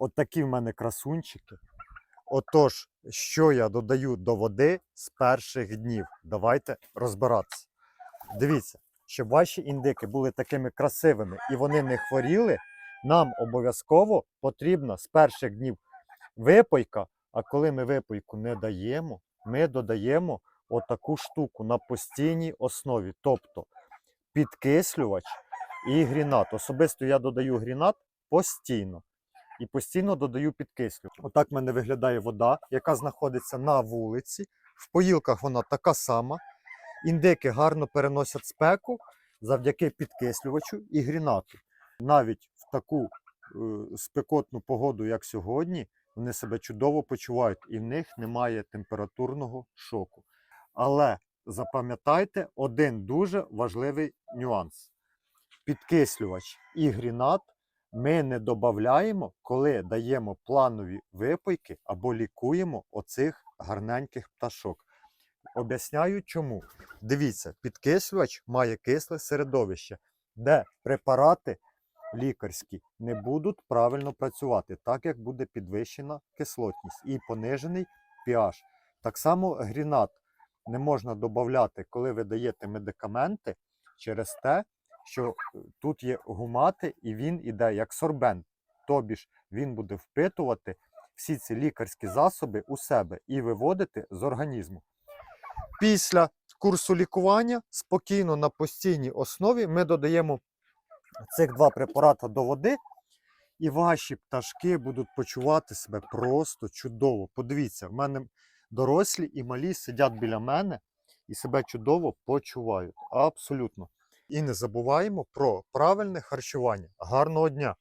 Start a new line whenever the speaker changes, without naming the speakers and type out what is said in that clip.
От такі в мене красунчики. Отож, що я додаю до води з перших днів? Давайте розбиратися. Дивіться, щоб ваші індики були такими красивими і вони не хворіли, нам обов'язково потрібна з перших днів випойка. А коли ми випойку не даємо, ми додаємо отаку штуку на постійній основі. Тобто підкислювач і грінат. Особисто я додаю грінат постійно. І постійно додаю підкислювач. Отак в мене виглядає вода, яка знаходиться на вулиці. В поїлках вона така сама. Індики гарно переносять спеку завдяки підкислювачу і грінату. Навіть в таку е, спекотну погоду, як сьогодні, вони себе чудово почувають і в них немає температурного шоку. Але запам'ятайте один дуже важливий нюанс: підкислювач і грінат ми не додаємо, коли даємо планові випойки або лікуємо оцих гарненьких пташок. Об'ясняю чому. Дивіться, підкислювач має кисле середовище, де препарати лікарські не будуть правильно працювати, так як буде підвищена кислотність і понижений pH. Так само грінат не можна додати, коли ви даєте медикаменти, через те, що е, тут є гумати, і він іде як сорбент. Тобі ж він буде впитувати всі ці лікарські засоби у себе і виводити з організму. Після курсу лікування спокійно на постійній основі ми додаємо цих два препарати до води, і ваші пташки будуть почувати себе просто чудово. Подивіться, в мене дорослі і малі сидять біля мене і себе чудово почувають. Абсолютно. І не забуваємо про правильне харчування. Гарного дня!